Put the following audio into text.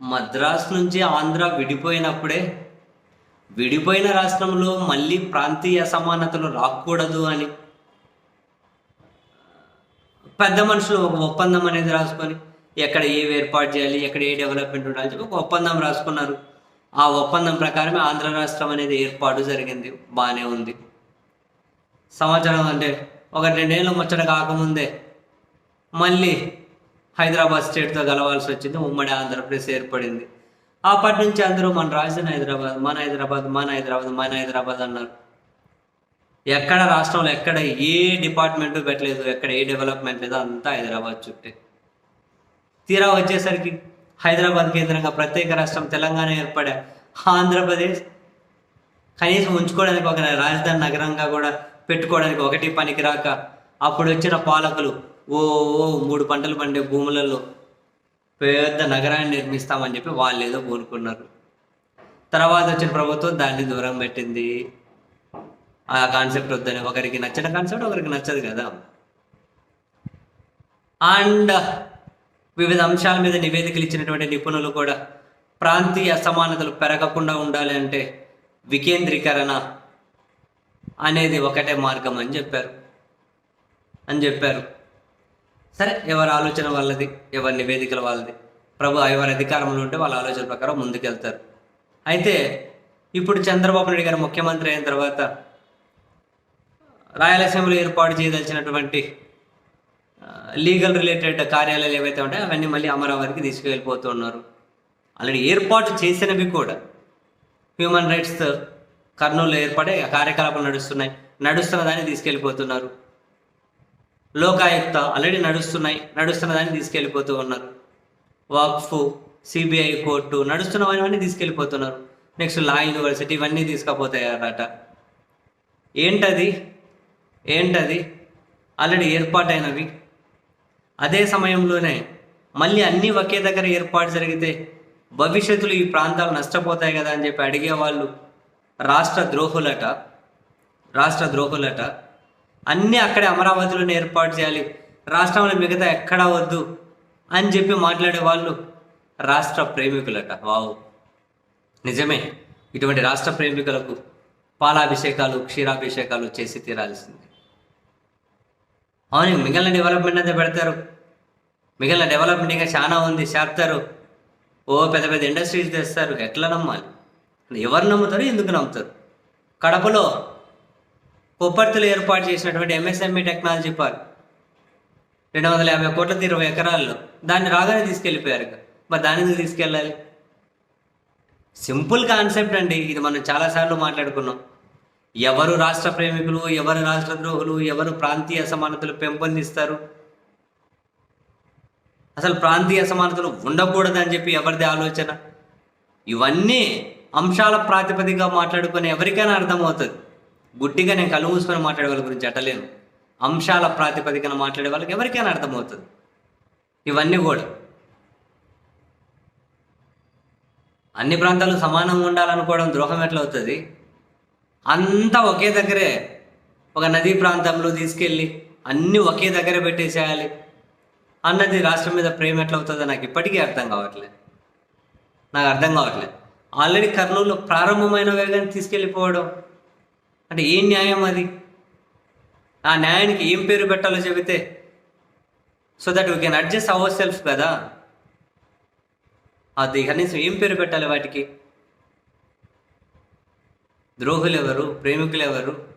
మద్రాసు నుంచి ఆంధ్ర విడిపోయినప్పుడే విడిపోయిన రాష్ట్రంలో మళ్ళీ ప్రాంతీయ అసమానతలు రాకూడదు అని పెద్ద మనుషులు ఒక ఒప్పందం అనేది రాసుకొని ఎక్కడ ఏవి ఏర్పాటు చేయాలి ఎక్కడ ఏ డెవలప్మెంట్ ఉండాలి చెప్పి ఒక ఒప్పందం రాసుకున్నారు. ఆ ఒప్పందం ప్రకారమే ఆంధ్ర రాష్ట్రం అనేది ఏర్పాటు జరిగింది. బాగానే ఉంది. సంవత్సరం అంటే ఒక రెండేళ్ళు ముచ్చట కాకముందే మళ్ళీ హైదరాబాద్ స్టేట్తో కలవాల్సి వచ్చింది. ఉమ్మడి ఆంధ్రప్రదేశ్ ఏర్పడింది. అప్పటి నుంచి అందరూ మన రాజధాని హైదరాబాద్ మన హైదరాబాద్ మన హైదరాబాద్ మన హైదరాబాద్ అన్నారు. ఎక్కడ రాష్ట్రంలో ఎక్కడ ఏ డిపార్ట్మెంట్ పెట్టలేదు ఎక్కడ ఏ డెవలప్మెంట్ లేదు అంతా హైదరాబాద్ చుట్టే. తీరా వచ్చేసరికి హైదరాబాద్ కేంద్రంగా ప్రత్యేక రాష్ట్రం తెలంగాణ ఏర్పడా ఆంధ్రప్రదేశ్ కనీసం ఉంచుకోవడానికి ఒక రాజధాని నగరంగా కూడా పెట్టుకోవడానికి ఒకటి పనికి రాక అప్పుడు వచ్చిన పాలకులు ఓ ఓ మూడు పంటలు పండే భూములలో పెద్ద నగరాన్ని నిర్మిస్తామని చెప్పి వాళ్ళు ఏదో కోరుకున్నారు. తర్వాత వచ్చిన ప్రభుత్వం దాన్ని దూరం పెట్టింది. ఆ కాన్సెప్ట్ వద్దని. ఒకరికి నచ్చిన కాన్సెప్ట్ ఒకరికి నచ్చదు కదా. అండ్ వివిధ అంశాల మీద నివేదికలు ఇచ్చినటువంటి నిపుణులు కూడా ప్రాంతీయ అసమానతలు పెరగకుండా ఉండాలి అంటే వికేంద్రీకరణ అనేది ఒకటే మార్గం అని చెప్పారు. అని చెప్పారు. సరే ఎవరి ఆలోచన వాళ్ళది ఎవరి నివేదికల వాళ్ళది. ప్రభు ఎవరి అధికారంలో ఉంటే వాళ్ళ ఆలోచన ప్రకారం ముందుకెళ్తారు. అయితే ఇప్పుడు చంద్రబాబు నాయుడు గారు ముఖ్యమంత్రి అయిన తర్వాత రాయలసీమలో ఏర్పాటు చేయదలిచినటువంటి లీగల్ రిలేటెడ్ కార్యాలయాలు ఏవైతే ఉంటాయో అవన్నీ మళ్ళీ అమరావతికి తీసుకువెళ్ళిపోతూ ఉన్నారు. ఆల్రెడీ ఏర్పాటు చేసినవి కూడా హ్యూమన్ రైట్స్ కర్నూలు ఏర్పడే కార్యకలాపాలు నడుస్తున్నాయి. నడుస్తున్న దాన్ని తీసుకెళ్ళిపోతున్నారు. లోకాయుక్త ఆల్రెడీ నడుస్తున్నాయి నడుస్తున్న దాన్ని తీసుకెళ్ళిపోతూ ఉన్నారు. వాక్ఫ్ సిబిఐ కోర్టు నడుస్తున్నవన్నీ తీసుకెళ్ళిపోతున్నారు. నెక్స్ట్ లా యూనివర్సిటీ ఇవన్నీ తీసుకుపోతాయన్నట ఏంటది? ఏంటది? ఆల్రెడీ ఏర్పాటైనవి. అదే సమయంలోనే మళ్ళీ అన్నీ ఒకే దగ్గర ఏర్పాటు జరిగితే భవిష్యత్తులో ఈ ప్రాంతాలు నష్టపోతాయి కదా అని చెప్పి అడిగేవాళ్ళు రాష్ట్ర ద్రోహులట రాష్ట్ర ద్రోహులట. అన్నీ అక్కడే అమరావతిలోనే ఏర్పాటు చేయాలి. రాష్ట్రంలో మిగతా ఎక్కడా వద్దు అని చెప్పి మాట్లాడే వాళ్ళు రాష్ట్ర ప్రేమికులట. వావు. నిజమే. ఇటువంటి రాష్ట్ర ప్రేమికులకు పాలాభిషేకాలు క్షీరాభిషేకాలు చేసి తీరాల్సింది. అవును మిగిలిన డెవలప్మెంట్ అంతా పెడతారు. మిగిలిన డెవలప్మెంట్ ఇంకా చాలా ఉంది చేస్తారు ఓ పెద్ద పెద్ద ఇండస్ట్రీస్ తెస్తారు. ఎట్లా నమ్మాలి? ఎవరు నమ్ముతారు ఎందుకు నమ్ముతారు? కడపలో కొప్పర్తిలో ఏర్పాటు చేసినటువంటి ఎంఎస్ఎంఈ టెక్నాలజీ పార్క్ రెండు వందల యాభై కోట్ల ఇరవై ఎకరాల్లో. దాన్ని రాగానే తీసుకెళ్ళిపోయారు మరి దాని ఎందుకు తీసుకెళ్ళాలి? సింపుల్ కాన్సెప్ట్ అండి. ఇది మనం చాలాసార్లు మాట్లాడుకున్నాం. ఎవరు రాష్ట్ర ప్రేమికులు ఎవరు రాష్ట్ర ద్రోహులు ఎవరు ప్రాంతీయ అసమానతలు పెంపొందిస్తారు? అసలు ప్రాంతీయ అసమానతలు ఉండకూడదని చెప్పి ఎవరిది ఆలోచన? ఇవన్నీ అంశాల ప్రాతిపదికగా మాట్లాడుకొని ఎవరికైనా అర్థమవుతుంది. గుడ్డిగా నేను కళ్ళు మూసుకొని మాట్లాడే వాళ్ళ గురించి అట్టలేను అంశాల ప్రాతిపదికన మాట్లాడే వాళ్ళకి ఎవరికైనా అర్థమవుతుంది. ఇవన్నీ కూడా. అన్ని ప్రాంతాలు సమానంగా ఉండాలనుకోవడం ద్రోహం ఎట్లవుతుంది? అంతా ఒకే దగ్గరే. ఒక నదీ ప్రాంతంలో తీసుకెళ్ళి అన్నీ ఒకే దగ్గర పెట్టేసేయాలి. అన్నది రాష్ట్రం మీద ప్రేమ ఎట్లా అవుతుందో నాకు ఇప్పటికీ అర్థం కావట్లేదు. నాకు అర్థం కావట్లేదు. ఆల్రెడీ కర్నూలులో ప్రారంభమైన వేగాన్ని తీసుకెళ్ళిపోవడం. అంటే ఏం న్యాయం అది? ఆ న్యాయానికి ఏం పేరు పెట్టాలో చెబితే so that we can adjust our self కదా? అది కనీసం ఏం పేరు పెట్టాలి వాటికి? ద్రోహులు ఎవరు ప్రేమికులు ఎవరు